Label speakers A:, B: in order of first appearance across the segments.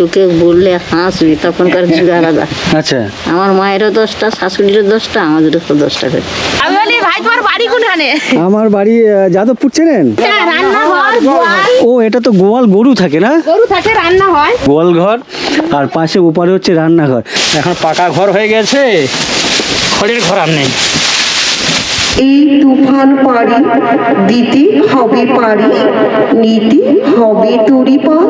A: লোকে বললে হাসবি তখনকার যুগ আলাদা।
B: আচ্ছা।
A: আমার মায়েরও দশটা শাশুড়িরও দশটা আমাদেরও তো দশটা করে।
C: আমি বলি ভাই তোমার বাড়ি কোনখানে?
B: আমার বাড়ি যাদবপুর চেনেন? ও এটা তো গোয়াল গরু থাকে না?
C: গরু থাকে রান্না হয়।
B: গোয়াল ঘর আর পাশে ওপারে হচ্ছে রান্নাঘর। এখন পাকা ঘর হয়ে গেছে খড়ের ঘর আর নেই।
D: এই তুফান পারি দিতে হবে পারি নিতে হবে তরি পার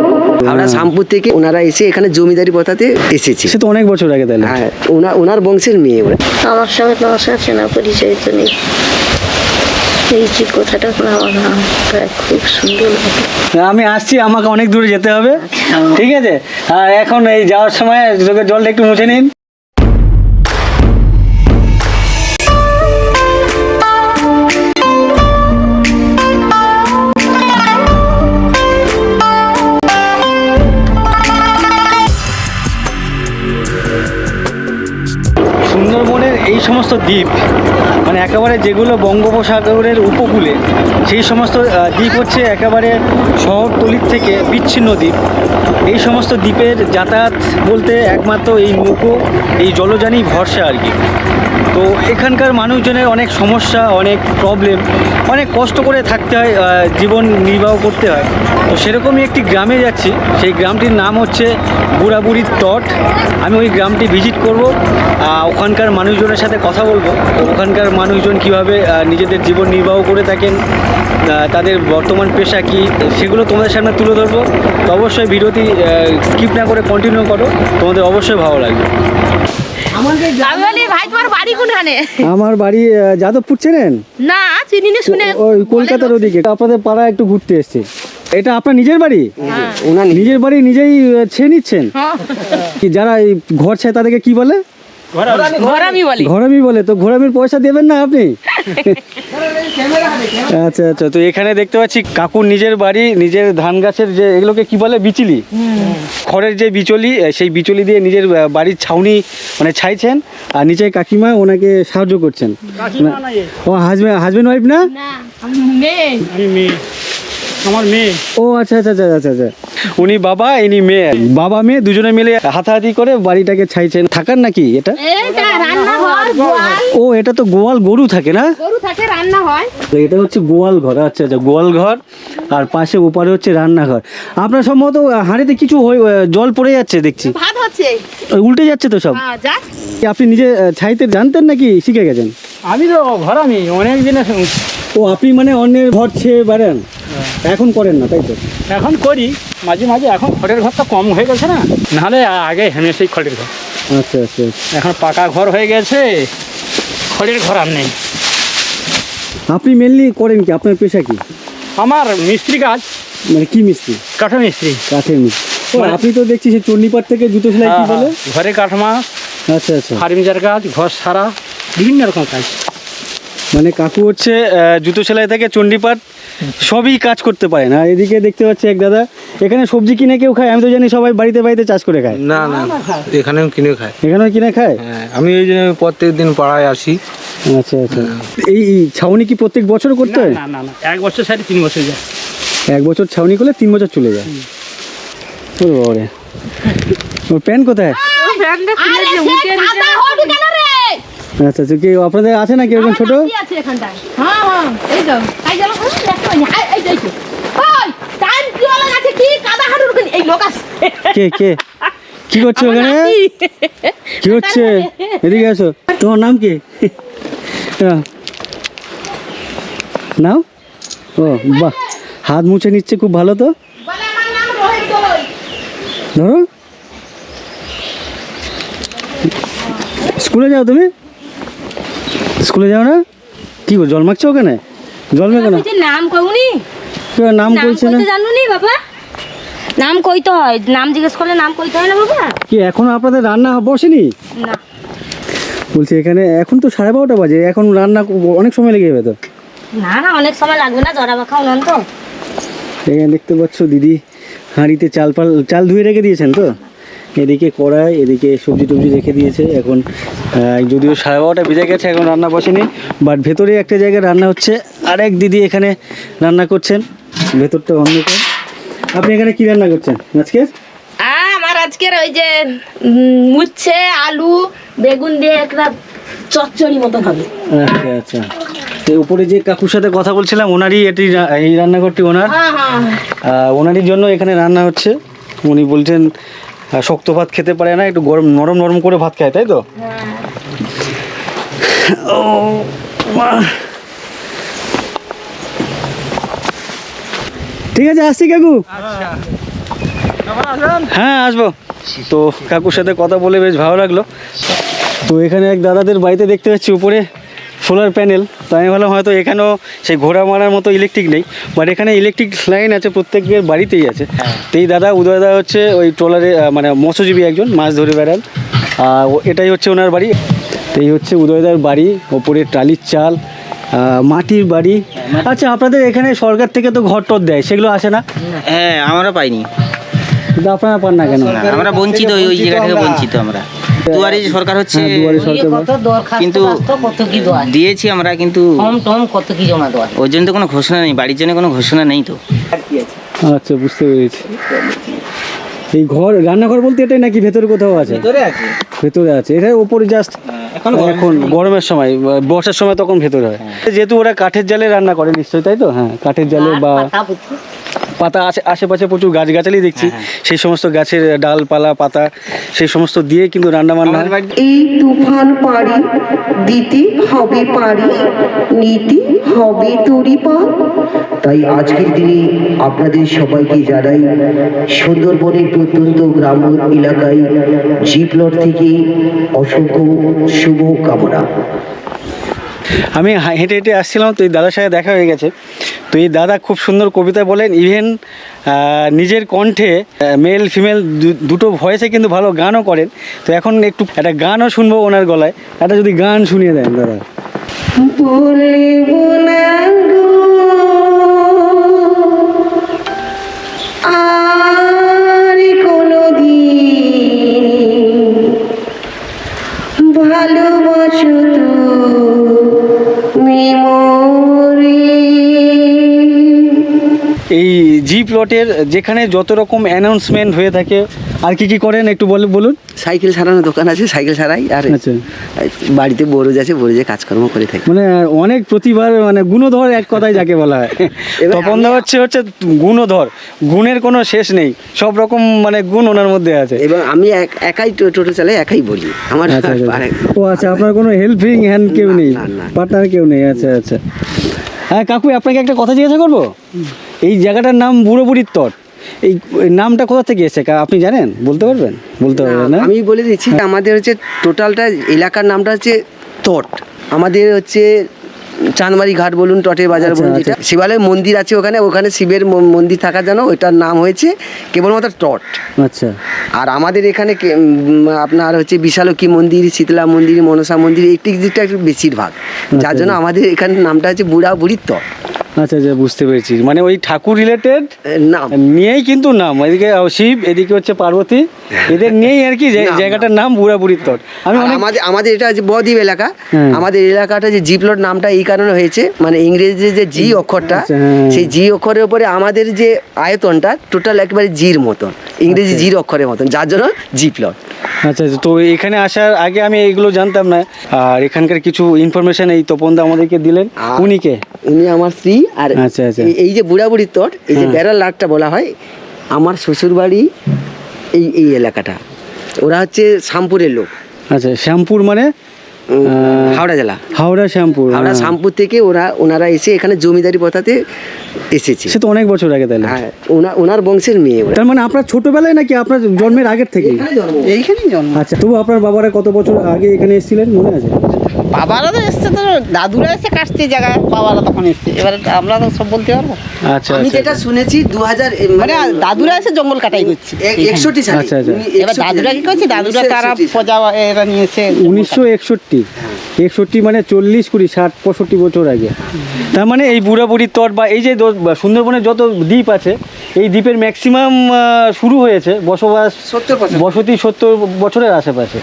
E: আমরা শামপুর থেকে ওনারা এসে এখানে জমিদারি পথাতে এসেছে।
B: সে তো অনেক বছর আগে তাহলে।
E: হ্যাঁ ওনার ওনার বংশের মেয়ে ওরা।
A: আমার সঙ্গে তোমার সাথে চেনা পরিচয় তো নেই। এই যে কথাটা কোনো আমার খুব সুন্দর লাগে।
B: আমি আসছি আমাকে অনেক দূরে যেতে হবে। ঠিক আছে? আর এখন এই যাওয়ার সময় চোখের জলটা একটু মুছে নিন। এই সমস্ত দ্বীপ মানে একেবারে যেগুলো বঙ্গোপসাগরের উপকূলে, সেই সমস্ত দ্বীপ হচ্ছে একেবারে শহরতলির থেকে বিচ্ছিন্ন দ্বীপ। এই সমস্ত দ্বীপের যাতায়াত বলতে একমাত্র এই নৌকো, এই জলযানই ভরসা আর কি। তো এখানকার মানুষজনের অনেক সমস্যা, অনেক প্রবলেম অনেক কষ্ট করে থাকতে হয় জীবন নির্বাহ করতে হয়। তো সেরকমই একটি গ্রামে যাচ্ছি, সেই গ্রামটির নাম হচ্ছে বুড়াবুড়ির তট। আমি ওই গ্রামটি ভিজিট করব ওখানকার মানুষজনের সাথে কথা বলব ওখানকার মানুষজন কীভাবে নিজেদের জীবন নির্বাহ করে থাকেন তাদের বর্তমান পেশা কি সেগুলো তোমাদের সামনে তুলে ধরবো। তো অবশ্যই ভিডিওটি স্কিপ না করে কন্টিনিউ করো তোমাদের অবশ্যই ভালো লাগবে। আমার বাড়ি যাদবপুর চেনেন?
C: না চিনি না শুনে
B: ওই কলকাতার ওদিকে। আপনাদের পাড়া একটু ঘুরতে এসেছি। এটা আপনার নিজের বাড়ি?
E: ওনার
B: নিজের। বাড়ি নিজেই ছেয়ে নিচ্ছেন? কি যারা এই ঘর ছায় তাদেরকে কি বলে? ঘোরামি বলে। তো ঘোরামির পয়সা দেবেন না আপনি? আচ্ছা আচ্ছা তো এখানে দেখতে পাচ্ছি কাকুর নিজের বাড়ি নিজের ধান গাছের যে এগুলোকে কি বলে? বিচলি। খড়ের যে বিচলি সেই বিচলি দিয়ে নিজের বাড়ির ছাউনি মানে ছাইছেন আর নিচে কাকিমা ওনাকে সাহায্য করছেন। ও হাজবেন্ড হাজবেন্ড ওয়াইফ না?
C: না আমি মেয়ে।
F: আমি মেয়ে। আমার মেয়ে।
B: ও আচ্ছা আচ্ছা আচ্ছা আচ্ছা আচ্ছা। উনি বাবা ইনি মেয়ে। বাবা মেয়ে দুজনে মিলে হাতাহাতি করে বাড়িটাকে ছাইছেন থাকার নাকি এটা?
C: এইটা রান্নাঘর গোয়াল।
B: ও এটা তো গোয়াল গরু থাকে না?
C: গরু থাকে রান্না হয়
B: এটা হচ্ছে গোয়াল ঘর আচ্ছা আচ্ছা গোয়াল ঘর। আর পাশে ওপারে হচ্ছে রান্নাঘর। আপনার সম্ভবত হাঁড়িতে কিছু হয়ে জল পড়ে যাচ্ছে দেখছি।
C: ভাত হচ্ছে।
B: উল্টে যাচ্ছে তো সব?
C: হ্যাঁ
B: আপনি নিজে ছাইতে জানতেন নাকি শিখে গেছেন?
F: আমি তো ঘরামি অনেক দিনে
B: ও আপনি মানে অন্যের ঘর ছেয়ে বেড়ান? এখন করেন না তাই তো?
F: এখন করি। মাঝে মাঝে এখন খড়ের ঘরটা কম হয়ে গেছে না? নাহলে আগে হেমেসেই খড়ের ঘর।
B: আচ্ছা আচ্ছা আচ্ছা।
F: এখন পাকা ঘর হয়ে গেছে খড়ের ঘর আর নেই।
B: আপনি মেনলি করেন কি? আপনার পেশা কি?
F: আমার মিস্ত্রি কাজ।
B: মানে কি মিস্ত্রি?
F: কাঠা মিস্ত্রি।
B: কাঠের মিস্ত্রি। আপনি তো দেখছি সে চণ্ডীপাঠ থেকে জুতো সেলাই কি বলে?
F: ঘরে কাঠমা
B: আচ্ছা আচ্ছা।
F: ফার্নিচার কাজ ঘর সারা বিভিন্ন রকম কাজ।
B: মানে কাকু হচ্ছে জুতো সেলাই থেকে চণ্ডীপাঠ সবই কাজ করতে পারে না। এদিকে দেখতে পাচ্ছি এক দাদা এখানে সবজি কিনে কেউ খায়? আমি তো জানি সবাই বাড়িতে বাড়িতে চাষ করে খায়।
G: না না এখানেও কিনে খায়।
B: এখানেও কিনে খায়?
G: হ্যাঁ আমি এই জন্য প্রত্যেক দিন পাড়ায় আসি।
B: আচ্ছা আচ্ছা। এই এই ছাউনি কি প্রত্যেক বছর করতে হয়?
F: না না না এক বছর সাড়ে তিন বছর যায়।
B: এক বছর ছাউনি করলে তিন বছর চলে যায়। ওরে প্যান্ট কোথায়? আচ্ছা আচ্ছা কি আপনাদের আছে নাকি এরকম ছোট?
C: কি আছে এখানটায়। হ্যাঁ হ্যাঁ এই তো। তাই গেল এই এই দেখো ওই টাইম কি আছে কি কাদা হাঁটুর ওখানে এই লোক আছে।
B: কে কে? কি করছ ওখানে। কি হচ্ছে? এদিকে আসো। তোমার নাম কি। নাম? ও বাহ। হাত মুছে নিচ্ছে খুব ভালো তো? ধরো। স্কুলে যাও তুমি? স্কুলে যাও না? কি গো জল মাখছো ওখানে? জল মেখো না?
H: নাম কইনি
B: কি নাম কইছে না।
H: জানো নি বাবা? নাম কইতে হয় নাম জিজ্ঞেস করলে নাম কইতে হয় না বাবা?
B: কি এখনও আপনাদের রান্না বসেনি?
H: না।
B: বলছি এখানে এখন তো সাড়ে বারোটা বাজে এখন রান্না অনেক সময় লেগে যাবে তো?
H: না না অনেক সময় লাগবে না জরা বাখা উনান তো।
B: এখানে দেখতে পাচ্ছ দিদি হাঁড়িতে চাল পাল চাল ধুয়ে রেখে দিয়েছেন তো? এদিকে কড়াই এদিকে সবজি টবজি রেখে দিয়েছে। এখন যদিও সাড়ে বারোটা বেজে গেছে এখন রান্না বসেনি। বাট ভেতরে একটা জায়গায় রান্না হচ্ছে। আর এক দিদি এখানে রান্না করছেন। ভেতরটা অন্ধকার আপনি এখানে কি রান্না করছেন? আজকে
C: আমার
H: আজকের ওই যে উম, উচ্ছে আলু বেগুন দিয়ে একটা চচ্চড়ি মতন হবে।
B: আচ্ছা আচ্ছা। তো উপরে যে কাকুর সাথে কথা বলছিলাম ওনারই এটি এই রান্নাঘরটি ওনার।
H: হ্যাঁ হ্যাঁ।
B: ওনারই জন্য এখানে রান্না হচ্ছে। উনি বলছেন শক্ত ভাত খেতে পারে না, একটু গরম, নরম নরম করে ভাত খায়, তাই তো? ও। ঠিক আছে, আসছি কাকু। হ্যাঁ আসব। তো কাকুর সাথে কথা বলে বেশ ভালো লাগল। তো এখানে এক দাদাদের বাড়িতে দেখতে পাচ্ছি, উপরে সোলার প্যানেল তো আমি ভাবলাম হয়তো এখানেও সেই ঘোড়া মারার মতো ইলেকট্রিক নেই বাট এখানে ইলেকট্রিক লাইন আছে প্রত্যেকের বাড়িতেই আছে। তো এই দাদা উদয় দাদা হচ্ছে ওই ট্রলারে মানে মৎস্যজীবী একজন মাছ ধরে বেড়ান। আর এটাই হচ্ছে ওনার বাড়ি। তো এই হচ্ছে উদয়দার বাড়ি ওপরে টালির চাল মাটির বাড়ি। আচ্ছা আপনাদের এখানে সরকার থেকে তো ঘর টর দেয় সেগুলো আসে না?
I: হ্যাঁ আমরা পাইনি।
B: কিন্তু আপনারা পান না কেন?
I: আমরা বঞ্চিত ওই ওই জায়গা থেকে বঞ্চিত আমরা। দুয়ারে সরকার হচ্ছে
B: হ্যাঁ
I: কিন্তু
H: কত কি দেওয়া
I: দিয়েছি আমরা কিন্তু
H: কত কি জমা দেওয়া
I: ওর জন্য তো কোনো ঘোষণা নেই বাড়ির জন্য কোনো ঘোষণা নেই তো।
B: আচ্ছা বুঝতে পেরেছি। এই ঘর রান্নাঘর বলতে এটাই নাকি ভেতরে কোথাও আছে? ভেতরে আছে। এটা উপরে জাস্ট এখন গরমের সময় বর্ষার সময় তখন ভেতরে হয়। যেহেতু ওরা কাঠের জালে রান্না করে নিশ্চয়ই তাই তো? হ্যাঁ কাঠের জালে বা পাতা আছে আশেপাশে প্রচুর গাছ গাছালি দেখছি সেই সমস্ত গাছের ডালপালা পাতা সেই সমস্ত দিয়ে কিন্তু রান্না বান্না
D: এই তুফান পারি দিতে হবে পারি নিতে হবে তরিপার তাই আজকের দিনে আপনাদের সবাইকে জানাই সুন্দরবনের প্রত্যন্ত গ্রাম এলাকায় জিপলট থেকে অসংখ্য শুভ কামনা।
B: আমি হেঁটে হেঁটে আসছিলাম, তো এই দাদার সাথে দেখা হয়ে গেছে। তো এই দাদা খুব সুন্দর কবিতা বলেন ইভেন নিজের কণ্ঠে মেল ফিমেল দুটো ভয়েসে কিন্তু ভালো গানও করেন। তো এখন একটু একটা গানও শুনব ওনার গলায়। একটা যদি গান শুনিয়ে দেন দাদা।
D: মেমোরি
B: জি প্লটের যেখানে যত রকম অ্যানাউন্সমেন্ট হয়ে থাকে আর কি কি করেন একটু বলে বলুন?
E: সাইকেল সারানো দোকান আছে সাইকেল সারাই আর
B: আচ্ছা।
E: বাড়িতে বরজ আছে বরজে কাজকর্ম করে থাকি।
B: মানে অনেক প্রতিভার মানে গুণধর এক কথাই যাকে বলা হয়। তপন দা হচ্ছে হচ্ছে গুণধর। গুণের কোনো শেষ নেই। সব রকম মানে গুণ ওনার মধ্যে আছে।
E: এবং আমি এক- একাই টোটো চালাই একাই বলি। আমার
B: আচ্ছা আচ্ছা। ও আচ্ছা আপনার কোনো হেল্পিং হ্যান্ড কেউ নেই। পার্টনার কেউ নেই? আচ্ছা আচ্ছা। হ্যাঁ কাকু আপনাকে একটা কথা জিজ্ঞাসা করব? এই জায়গাটার নাম বুড়োবুড়ির তট। এই নামটা কোথা থেকে এসে আপনি জানেন? বলতে পারবেন? বলতে পারবেন না?
E: আমি বলে দিচ্ছি আমাদের হচ্ছে টোটালটা এলাকার নামটা হচ্ছে তট। আমাদের হচ্ছে চাঁদমারি ঘাট বলুন টটের বাজার
B: আচ্ছা,
E: বলুন
B: আচ্ছা।
E: যেটা। শিবালয় মন্দির আছে ওখানে ওখানে শিবের মন্দির থাকার জন্য ওইটার নাম হয়েছে কেবলমাত্র টট
B: আচ্ছা।
E: আর আমাদের এখানে আপনার হচ্ছে বিশালক্ষী মন্দির শীতলা মন্দির মনসা মন্দির এই দিকটা একটু বেশিরভাগ। যার জন্য আমাদের এখানে নামটা হচ্ছে বুড়া বুড়ির তট।
B: আচ্ছা আচ্ছা বুঝতে পেরেছি। মানে ওই ঠাকুর রিলেটেড
E: নাম।
B: নিয়েই কিন্তু নাম। এদিকে শিব এদিকে হচ্ছে পার্বতী। এদের নিয়েই আর কি যে- জায়গাটার নাম বুড়া বুড়ির তট। আমি
E: আমাদের আমাদের এটা হচ্ছে বদ্বীপ এলাকা। আমাদের এলাকাটা যে জিপ্লট নামটা এই কারণে হয়েছে। মানে ইংরেজিতে যে জি অক্ষরটা
B: আচ্ছা, হ্যাঁ।
E: সেই জি অক্ষরের উপরে আমাদের যে আয়তনটা টোটাল একেবারে জির মতন। ইংরেজি জির অক্ষরের মতন। যার জন্য জিপ্লট
B: আচ্ছা আচ্ছা তো এখানে আসার আগে আমি এগুলো জানতাম না। আর এখানকার কিছু ইনফরমেশন এই তপনদা আমাদেরকে দিলেন। উনি কে?
E: উনি আমার স্ত্রী আর
B: আচ্ছা, আচ্ছা।
E: এই- যে বুড়াবুড়ির তট এই যে বেড়াল লাটটা বলা হয় আমার শ্বশুর বাড়ি এই এই এলাকাটা। ওরা হচ্ছে শ্যামপুরের লোক।
B: আচ্ছা শ্যামপুর মানে?
E: হাওড়া জেলা?
B: হাওড়া শ্যামপুর
E: হাওড়া শ্যামপুর থেকে ওরা ওনারা এসে এখানে জমিদারি প্রথাতে এসেছে।
B: সে তো অনেক বছর আগে তাহলে।
E: হ্যাঁ ওনা- ওনার বংশের মেয়ে
B: তার মানে আপনার ছোটবেলায় নাকি আপনার জন্মের আগের থেকে
E: এইখানেই জন্ম।
B: আচ্ছা তবু আপনার বাবারা কত বছর আগে এখানে এসেছিলেন মনে আছে?
C: বাবারা তো এসছে তো দাদুরা এসে কাটছে জায়গায় বাবারা তখন এসছে। এবারে আমরা তো সব বলতে পারব।
B: আচ্ছা
E: আমি
B: আচ্ছা
E: যেটা শুনেছি দু হাজার
C: মানে দাদুরা এসে জঙ্গল কাটাই করছে।
E: একষট্টি সালে
B: আচ্ছা, আচ্ছা।
C: এবার দাদুরা কি করছে? দাদুরা তারা প্রজা এরা নিয়েছে
B: উনিশশো একষট্টি। একষট্টি মানে চল্লিশ কুড়ি ষাট পঁয়ষট্টি বছর আগে। তার মানে এই বুড়া বুড়ির তট বা এই যে সুন্দরবনের যত দ্বীপ আছে এই দ্বীপের ম্যাক্সিমাম শুরু হয়েছে বসবাস
E: সত্তর
B: বসতি সত্তর বছরের আশেপাশে।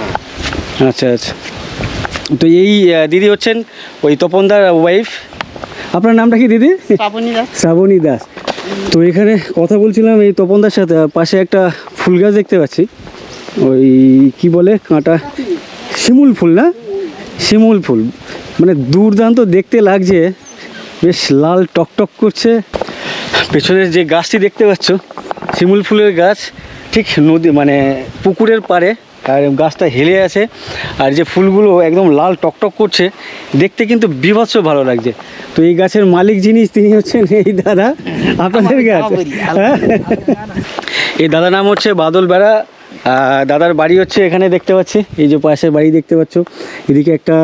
B: আচ্ছা আচ্ছা। তো এই দিদি হচ্ছেন ওই তপনদার ওয়াইফ আপনার নামটা কি দিদি?
C: পাবনীরা
B: শ্রাবণী দাস। তো এখানে কথা বলছিলাম এই তপনদার সাথে পাশে একটা ফুল গাছ দেখতে পাচ্ছি। ওই কি বলে কাঁটা? শিমুল ফুল না? শিমুল ফুল। মানে দুর্দান্ত দেখতে লাগছে। বেশ লাল টকটক করছে। পেছনের যে গাছটি দেখতে পাচ্ছ শিমুল ফুলের গাছ ঠিক নদী মানে পুকুরের পাড়ে। আর গাছটা হেলে আছে। আর যে ফুলগুলো একদম লাল টকটক করছে দেখতে কিন্তু বিভৎস ভালো লাগছে। তো এই গাছের মালিক জিনিস তিনি হচ্ছেন এই দাদা। আপনাদের গাছ। হ্যাঁ? এই দাদার নাম হচ্ছে বাদল বেড়া। দাদার বাড়ি হচ্ছে এখানে দেখতে পাচ্ছি। এই যে পাশের বাড়ি দেখতে পাচ্ছ। এদিকে একটা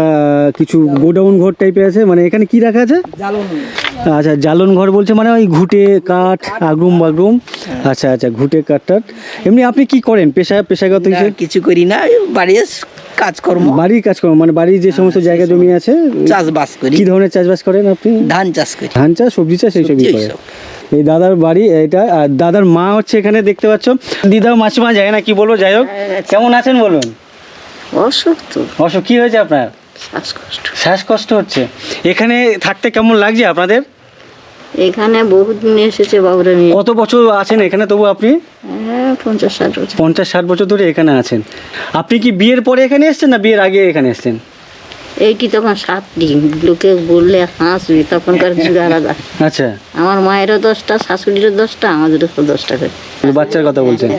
B: কিছু গোডাউন ঘর টাইপের আছে। মানে এখানে কি রাখা আছে? আচ্ছা জ্বালন ঘর বলছে মানে ওই ঘুটে কাঠ আগুম বাগুম আচ্ছা আচ্ছা ঘুটে কাঠ টাঠ। এমনি আপনি কি করেন? পেশা পেশাগত
I: কিছু করি না। বাড়ির কাজকর্ম।
B: বাড়ির কাজ করেন মানে বাড়ির যে সমস্ত জায়গা জমি আছে
I: চাষবাস করি।
B: কি ধরনের চাষবাস করেন আপনি?
I: ধান চাষ করি।
B: ধান চাষ সবজি চাষ এইসবই
I: সবজি
B: করে
I: এইসব।
B: এই দাদার বাড়ি এটা আর দাদার মা হচ্ছে এখানে দেখতে পাচ্ছ। দিদা মাসিমা যায় না কি বলব যাই হোক। কেমন আছেন বলুন?
A: অসুখ তো
B: অসুখ কি হয়েছে আপনার?
A: শ্বাসকষ্ট।
B: শ্বাসকষ্ট হচ্ছে। এখানে থাকতে কেমন লাগছে আপনাদের?
A: এখানে বহুত দিন এসেছে বাবুরা নিয়ে।
B: কত বছর আছেন এখানে তবু আপনি?
A: হ্যাঁ পঞ্চাশ ষাট বছর।
B: পঞ্চাশ ষাট বছর ধরে এখানে আছেন। আপনি কি বিয়ের পরে এখানে এসেছেন না বিয়ের আগে এখানে এসেছেন?
A: এইটি তখন সাত দিন? লোকে বললে হাসবে তখনকার যুগ আলাদা
B: আচ্ছা।
A: আমার মায়েরও দশটা শাশুড়িরও দশটা আমাদেরও দশটা করে।
B: বাচ্চার কথা বলছেন।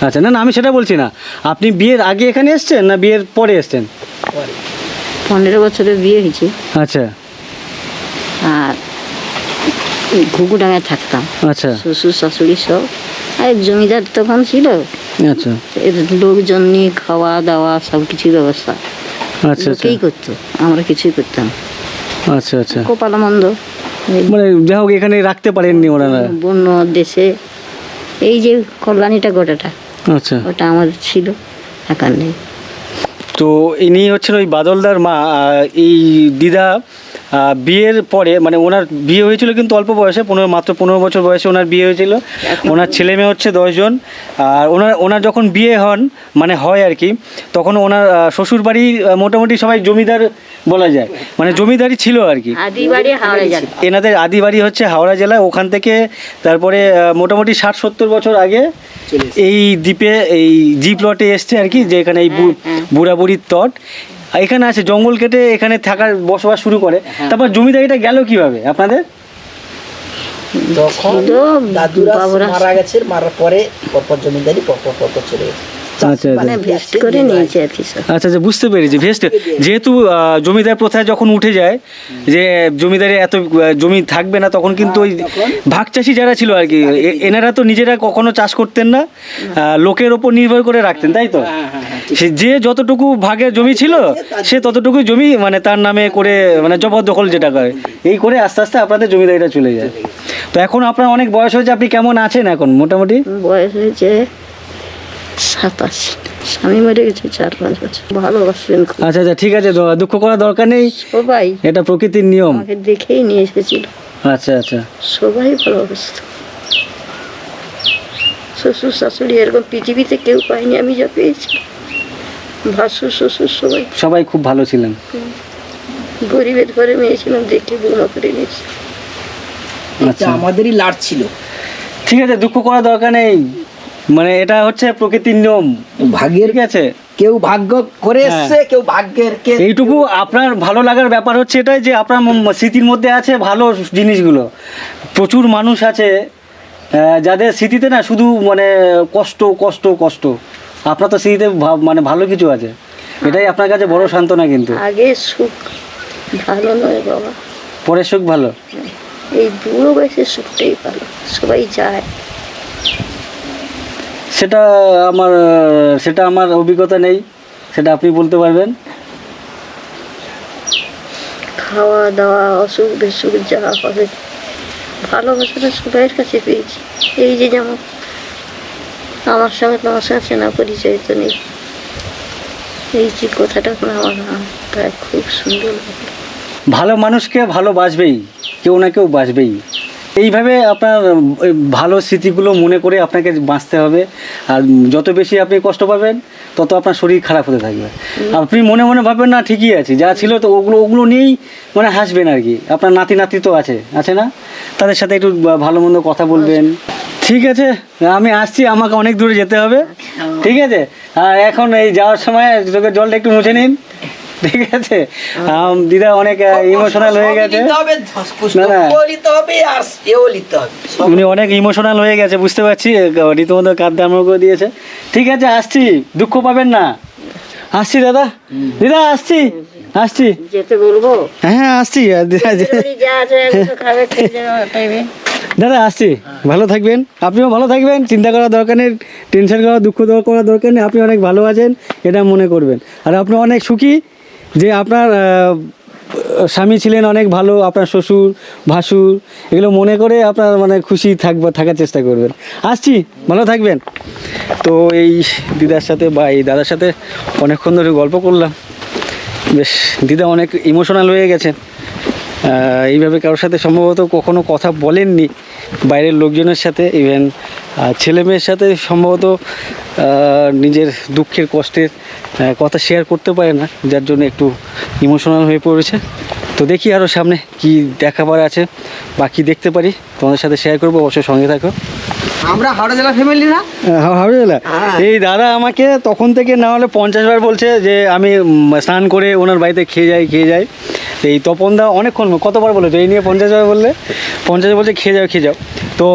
B: আচ্ছা না না আমি সেটা বলছি না। আপনি বিয়ের আগে এখানে এসেছেন না বিয়ের পরে এসেছেন?
A: পনেরো বছরে বিয়ে হয়েছে।
B: আচ্ছা।
A: আর ঘুঘুডাঙায় থাকতাম।
B: আচ্ছা।
A: শ্বশুর শাশুড়ি সব। আর জমিদার তখন ছিল।
B: আচ্ছা।
A: এর লোকজন নিয়ে খাওয়া দাওয়া সব কিছুর ব্যবস্থা।
B: আচ্ছা আচ্ছা।
A: লোকেই করতো আমরা কিছুই করতাম।
B: আচ্ছা আচ্ছা।
A: কপাল মন্দ
B: মানে যাই হোক এখানে রাখতে পারেননি ওনারা।
A: বন্য দেশে এই যে কল্যাণীটা গোটাটা
B: আচ্ছা।
A: ওটা আমার ছিল এখন নেই।
B: তো ইনি হচ্ছেন ওই বাদলদার মা এই দিদা বিয়ের পরে মানে ওনার বিয়ে হয়েছিল কিন্তু অল্প বয়সে পনেরো মাত্র পনেরো বছর বয়সে ওনার বিয়ে হয়েছিল। ওনার ছেলে মেয়ে হচ্ছে দশজন আর ওনার ওনার যখন বিয়ে হন মানে হয় আর কি তখন ওনার শ্বশুর বাড়ি মোটামুটি সবাই জমিদার বলা যায়। মানে জমিদারি ছিল আর কি। এনাদের আদি বাড়ি হচ্ছে হাওড়া জেলায় ওখান থেকে তারপরে মোটামুটি ষাট সত্তর বছর আগে এই দ্বীপে এই জি প্লটে এসছে আর কি যে এখানে এই বু- বুড়াবুড়ির তট। এখানে আছে জঙ্গল কেটে এখানে থাকার বসবাস শুরু করে। তারপর জমিদারিটা গেল কীভাবে? আপনাদের?
A: তখন দাদুরা মারা
I: গেছে মারার পরে পরপর জমিদারি পরপর পরপর চলে গেছে।
B: আচ্ছা
A: মানে
B: আচ্ছা
A: কি সব
B: আচ্ছা আচ্ছা বুঝতে পেরেছি। ভেস্ট যেহেতু জমিদার প্রথায় যখন উঠে যায় যে জমিদারে এত জমি থাকবে না তখন কিন্তু ওই ভাগ চাষি যারা ছিল আর কি এ- এনারা তো নিজেরা কখনো চাষ করতেন না লোকের ওপর নির্ভর করে রাখতেন তাই তো? সে যে যতটুকু ভাগের জমি ছিল সে ততটুকু জমি মানে তার নামে করে মানে জবরদখল যেটা করে এই করে আস্তে আস্তে আপনাদের জমিদারিটা চলে যায়। তো এখন আপনার অনেক বয়স হয়েছে আপনি কেমন আছেন এখন মোটামুটি?
A: বয়স হয়েছে সাতাশি। স্বামী মরে গেছে চার পাঁচ বছর। ভালোবাসবেন
B: আচ্ছা আচ্ছা ঠিক আছে দুঃখ করার দরকার নেই।
A: সবাই
B: এটা প্রকৃতির নিয়ম।
A: আমাকে দেখেই নিয়ে এসেছিল।
B: আচ্ছা আচ্ছা।
A: সবাই ভালোবাসত। শ্বশুর শাশুড়ি এরকম পৃথিবীতে কেউ পায়নি আমি যা পেয়েছি। ভাসুর শ্বশুর সবাই।
B: সবাই খুব ভালো ছিলেন।
A: গরিবের ঘরে মেয়ে ছিলাম দেখে বৌমা করে নিয়েছি।
B: আচ্ছা।
I: আমাদেরই লাট ছিল।
B: ঠিক আছে দুঃখ করার দরকার নেই। মানে এটা হচ্ছে প্রকৃতির নিয়ম।
I: ভাগ্যের
B: ঠিক আছে?
I: কেউ ভাগ্য করে
B: হ্যাঁ।
I: এসছে কেউ ভাগ্যের কে
B: এইটুকু আপনার ভালো লাগার ব্যাপার হচ্ছে এটাই যে আপনার স্মৃতির মধ্যে আছে ভালো জিনিসগুলো। প্রচুর মানুষ আছে যাদের স্মৃতিতে না শুধু মানে কষ্ট কষ্ট কষ্ট। আপনার তো স্মৃতিতে মানে ভালো কিছু আছে। এটাই আপনার কাছে বড় সান্ত্বনা কিন্তু।
A: আগে সুখ ভালো নয় বাবা।
B: পরের সুখ ভালো?
A: এই বুড়ো বয়সের সুখটাই ভালো সবাই যায়।
B: সেটা আমার সেটা আমার অভিজ্ঞতা নেই সেটা আপনি বলতে পারবেন।
A: খাওয়া দাওয়া অসুখ বিসুখ যা হবে ভালোবাসাটা সবাইয়ের কাছে পেয়েছি। এই যে যেমন আমার সঙ্গে তোমার সঙ্গে চেনা পরিচয় তো নেই। এই যে কথাটা আমার খুব সুন্দর
B: ভালো মানুষকে ভালোবাসবেই কেউ না কেউ বাসবেই এইভাবে আপনার ভালো স্মৃতিগুলো মনে করে আপনাকে বাঁচতে হবে। আর যত বেশি আপনি কষ্ট পাবেন তত আপনার শরীর খারাপ হতে থাকবে। আপনি মনে মনে ভাববেন না ঠিকই আছে যা ছিল তো ওগুলো ওগুলো নিয়েই মানে হাসবেন আর কি। আপনার নাতি নাতি তো আছে আছে না? তাদের সাথে একটু ভালো মন্দ কথা বলবেন। ঠিক আছে আমি আসছি আমাকে অনেক দূরে যেতে হবে। ঠিক আছে? আর এখন এই যাওয়ার সময় চোখের জলটা একটু মুছে নিন। ঠিক আছে? দিদা অনেক ইমোশনাল হয়ে গেছে। না না। উনি অনেক ইমোশনাল হয়ে গেছে বুঝতে পারছি রীতিমতো কাঁদতে আরম্ভ করে দিয়েছে। ঠিক আছে আসছি। দুঃখ পাবেন না। আসছি দাদা। দিদা আসছি। আসছি।
A: যেতে বলব?
B: হ্যাঁ আসছি। দিদা আসছি। ভালো থাকবেন। আপনিও ভালো থাকবেন। চিন্তা করার দরকার নেই টেনশন করার দুঃখ দর- করার দরকার নেই। আপনি অনেক ভালো আছেন এটা মনে করবেন। আর আপনি অনেক সুখী। যে আপনার স্বামী ছিলেন অনেক ভালো, আপনার শ্বশুর, ভাসুর, এগুলো মনে করে আপনার মানে খুশি থাকবে থাকার চেষ্টা করবেন। আসছি, ভালো থাকবেন। তো এই দিদার সাথে বা এই দাদার সাথে অনেকক্ষণ ধরে গল্প করলাম। বেশ, দিদা অনেক ইমোশনাল হয়ে গেছেন। এইভাবে কারোর সাথে সম্ভবত কখনো কথা বলেননি। বাইরের লোকজনের সাথে ইভেন ছেলে মেয়ের সাথে সম্ভবত নিজের দুঃখের কষ্টের কথা শেয়ার করতে পারে না যার জন্য একটু ইমোশনাল হয়ে পড়েছে। তো দেখি আরও সামনে কি দেখাবার আছে বা কী দেখতে পারি। তোমাদের সাথে শেয়ার করব অবশ্যই সঙ্গে থাকো।
E: আমরা হাওড়া জেলা ফ্যামিলি না?
B: হাওড়া জেলা?
E: হ্যাঁ।
B: এই দাদা আমাকে তখন থেকে না হলে পঞ্চাশ বার বলছে যে আমি স্নান করে ওনার বাড়িতে খেয়ে যাই খেয়ে যাই। এই তপনদা অনেকক্ষণ কতবার বলে তো? এই নিয়ে পঞ্চাশ বার বললে? পঞ্চাশ বলছে খেয়ে যাও খেয়ে যাও। তো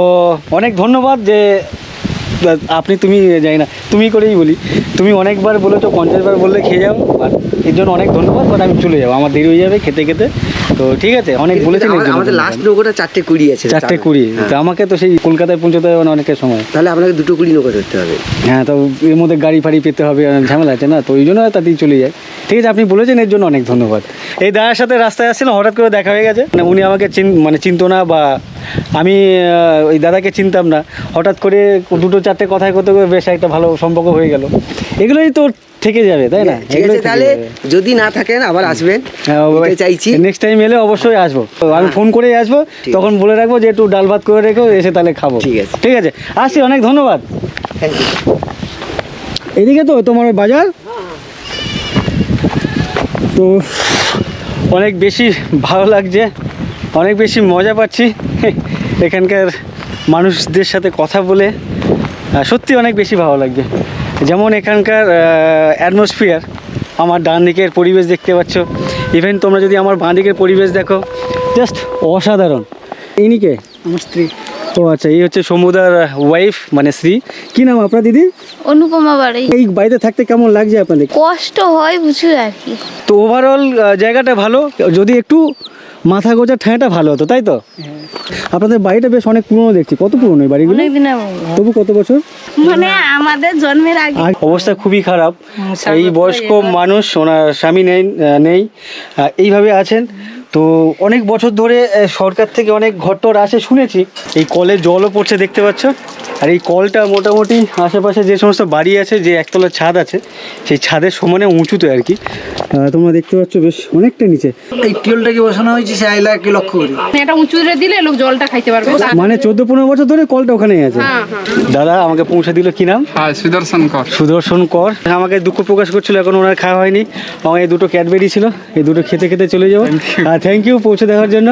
B: অনেক ধন্যবাদ যে আপনি তুমি যাই না তুমি করেই বলি। তুমি অনেকবার বলেছ পঞ্চাশ বার বললে খেয়ে যাও আর এর জন্য অনেক ধন্যবাদ বাট আমি চলে যাব। আমার দেরি হয়ে যাবে খেতে খেতে। তো ঠিক আছে অনেক বলেছেন
E: আমাদের লাস্ট নৌকোটা চারটে কুড়ি আছে
B: চারটে কুড়ি তো আমাকে তো সেই কলকাতায় পৌঁছতে হবে অনেকের সময়।
E: তাহলে আপনাকে দুটো কুড়ি নৌকা ধরতে হবে।
B: হ্যাঁ তো এর মধ্যে গাড়ি ফাড়ি পেতে হবে ঝামেলা আছে না তো ওই জন্য তাতেই চলে যায়। ঠিক আছে আপনি বলেছেন এর জন্য অনেক ধন্যবাদ। এই দাদার সাথে রাস্তায় আসছিলাম হঠাৎ করে দেখা হয়ে গেছে। মানে উনি আমাকে চিন মানে চিনতো না বা আমি ওই দাদাকে চিনতাম না। হঠাৎ করে দুটো চারটে কথায় করতে করে বেশ একটা ভালো সম্পর্ক হয়ে গেল। এগুলোই তো থেকে যাবে তাই না?
E: ঠিক আছে তাহলে যদি না থাকেন আবার আসবেন। নিতে চাইছি।
B: নেক্সট টাইম এলে অবশ্যই আসব। আমি ফোন করেই আসব। তখন বলে রাখব যে একটু ডাল ভাত করে রেখো এসে তাহলে খাব।
E: ঠিক আছে।
B: ঠিক আছে? আসছি অনেক ধন্যবাদ। এদিকে তো তোমার বাজার। তো অনেক বেশি ভালো লাগছে অনেক বেশি মজা পাচ্ছি। এখানকার মানুষদের সাথে কথা বলে সত্যি অনেক বেশি ভালো লাগছে যেমন এখানকার অ্যাটমসফিয়ার আমার ডান দিকের পরিবেশ দেখতে পাচ্ছ। ইভেন তোমরা যদি আমার বাঁ দিকের পরিবেশ দেখো জাস্ট অসাধারণ। ইনিকে
F: আমার স্ত্রী।
B: ও আচ্ছা এই হচ্ছে সমুদার ওয়াইফ মানে শ্রী কি নাম আপনার দিদি?
H: অনুপমা বাড়ি।
B: এই বাড়িতে থাকতে কেমন লাগছে আপনাদের?
H: কষ্ট হয় বুঝুন আর কি।
B: তো ওভারঅল জায়গাটা ভালো। যদি একটু মাথা গোজা ঠাঁটা ভালো হতো তাই তো? আপনাদের বাড়িটা বেশ অনেক পুরনো দেখছি। কত পুরনো এই বাড়িগুলো? তবু কত বছর?
H: মানে আমাদের জন্মের আগে।
B: অবস্থা খুবই খারাপ। এই বয়স্ক মানুষ ওনার স্বামী নেই নেই এইভাবে আছেন। তো অনেক বছর ধরে সরকার থেকে অনেক ঘরটর আসে শুনেছি। এই কলে জলও পড়ছে দেখতে পাচ্ছ? আর এই কলটা মোটামুটি আশেপাশে যে সমস্ত বাড়ি আছে যে একতলা ছাদ আছে সেই ছাদের সমানে উঁচুতে আর কি। তোমরা দেখতে পাচ্ছ বেশ অনেকটা নিচে।
G: এই টিউলটাকে বসানো হয়েছে? সে আইলাকে লক্ষ্য করি?
C: এটা উঁচু করে দিলে লোক জলটা খাইতে পারবে।
B: মানে চোদ্দ পনেরো বছর ধরে কলটা ওখানেই আছে।
C: হ্যাঁ হ্যাঁ।
B: দাদা আমাকে পৌঁছে দিল কি নাম?
F: হ্যাঁ সুদর্শন কর।
B: সুদর্শন কর। আমাকে দুঃখ প্রকাশ করছিল এখন ওনার খাওয়া হয়নি। আমার এই দুটো ক্যাডবেরি ছিল এই দুটো খেতে খেতে চলে যাব। আর থ্যাংক ইউ পৌঁছে দেওয়ার জন্য।